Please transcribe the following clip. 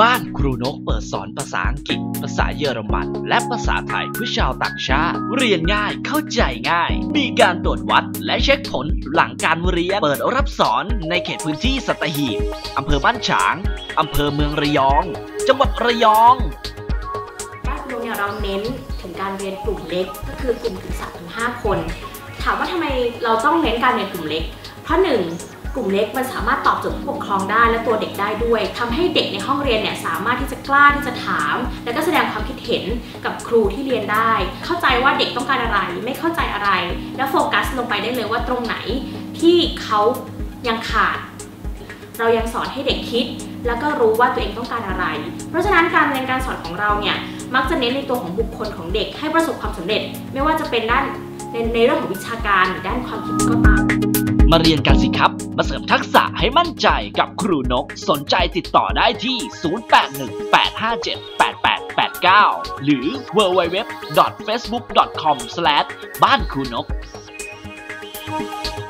บ้านครูนกเปิดสอนภาษาอังกฤษ ภาษาเยอรมัน และภาษาไทยเพื่อชาวต่างชาติ เรียนง่ายเข้าใจง่าย มีการตรวจวัดและเช็คผลหลังการเรียนเปิดรับสอนในเขตพื้นที่สัตหีบอำเภอบ้านฉางอำเภอเมืองระยอง จังหวัดระยองบ้านครูเนี่ยเราเน้นถึงการเรียนกลุ่มเล็ก ก็คือกลุ่มถึงสามถึงห้าคน ถามว่าทำไมเราต้องเน้นการเรียนกลุ่มเล็ก เพราะหนึ่ง กลุ่มเล็กมันสามารถตอบโจทย์ผู้ปกครองได้และตัวเด็กได้ด้วยทำให้เด็กในห้องเรียนเนี่ยสามารถที่จะกล้าที่จะถาม และก็แสดงความคิดเห็นกับครูที่เรียนได้ เข้าใจว่าเด็กต้องการอะไรไม่เข้าใจอะไร แล้วโฟกัสลงไปได้เลยว่าตรงไหนที่เขายังขาด เรายังสอนให้เด็กคิด แล้วก็รู้ว่าตัวเองต้องการอะไร เพราะฉะนั้นการเรียนการสอนของเราเนี่ยมักจะเน้นในตัวของบุคคลของเด็กให้ประสบความสำเร็จ ไม่ว่าจะเป็นด้านในในเรื่องของวิชาการหรือด้านความคิดก็ตาม มาเรียนกันสิครับ มาเสริมทักษะให้มั่นใจกับครูนก สนใจติดต่อได้ที่ 0818578889 หรือ www.facebook.com บ้านครูนก Thank you.